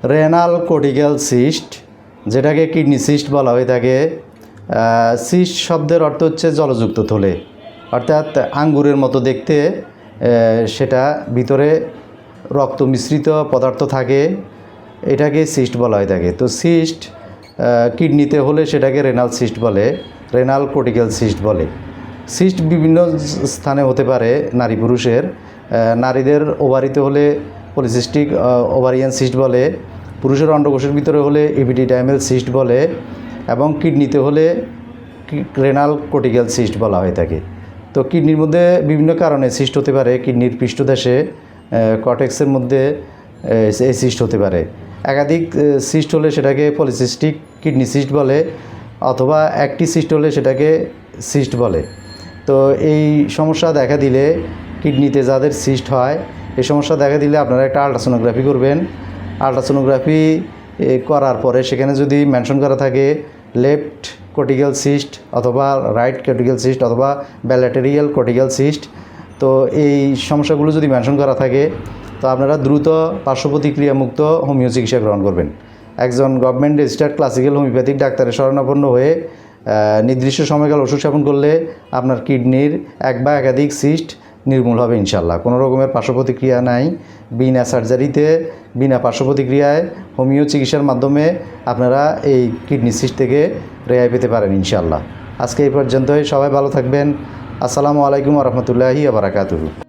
Renal cortical cyst যেটাকে kidney cyst বলা হয়ে থাকে সিস্ট শব্দের অর্থ হচ্ছে জলযুক্ত থলে। অর্থাৎ আঙ্গুরের মতো দেখতে সেটা ভিতরে রক্ত মিশ্রিত পদার্থ থাকে, এটাকে সিস্ট বলা হয়ে থাকে। তো সিস্ট কিডনিতে হলে সেটাকে রেনাল সিস্ট বলে রেনাল কোটিক্যাল সিস্ট বলে। সিস্ট বিভিন্ন স্থানে হতে পারে নারী পুরুষের নারীদের ওভারিতে হলে পলিসিস্টিক ওভারিয়ান সিস্ট বলে, পুরুষের অন্ডকোষের ভিতরে হলে এপিডিডাইমেল সিস্ট বলে, এবং কিডনিতে হলে রেনাল কোটিক্যাল সিস্ট বলা হয়ে থাকে। তো কিডনির মধ্যে বিভিন্ন কারণে সিস্ট হতে পারে কিডনির পৃষ্ঠদেশে কটেক্সের মধ্যে এই সিস্ট হতে পারে। একাধিক সিস্ট হলে সেটাকে পলিসিস্টিক কিডনি সিস্ট বলে, অথবা একটি সিস্ট হলে সেটাকে সিস্ট বলে। তো এই সমস্যা দেখা দিলে কিডনিতে যাদের সিস্ট হয় এই সমস্যা দেখা দিলে আপনারা একটা আল্ট্রাসোনোগ্রাফি করবেন। আল্ট্রাসোনোগ্রাফি করার পরে সেখানে যদি মেনশন করা থাকে লেফট কোটিক্যাল সিস্ট অথবা রাইট কোটিক্যাল সিস্ট অথবা ব্যালেটেরিয়াল কোটিক্যাল সিস্ট তো এই সমস্যাগুলো যদি মেনশন করা থাকে, তো আপনারা দ্রুত পার্শ্ব প্রতিক্রিয়া হোমিও চিকিৎসা গ্রহণ করবেন। একজন গভর্নমেন্ট রেজিস্টার্ড ক্লাসিক্যাল হোমিওপ্যাথিক ডাক্তারের শরণাপন্ন হয়ে নির্দিষ্ট সময়কাল ওষুধ সেবন করলে আপনার কিডনির এক বা একাধিক সিস্ট নির্মূল হবে ইনশাল্লাহ কোনো রকমের পার্শ্বপ্রতিক্রিয়া নাই। বিনা সার্জারিতে, বিনা পার্শ্ব প্রতিক্রিয়ায় হোমিও চিকিৎসার মাধ্যমে আপনারা এই কিডনি সিস্ট থেকে রেহাই পেতে পারেন ইনশাল্লাহ আজকে এই পর্যন্তই। সবাই ভালো থাকবেন। আসসালামু আলাইকুম রহমতুল্লাহি আবরাকাতুহু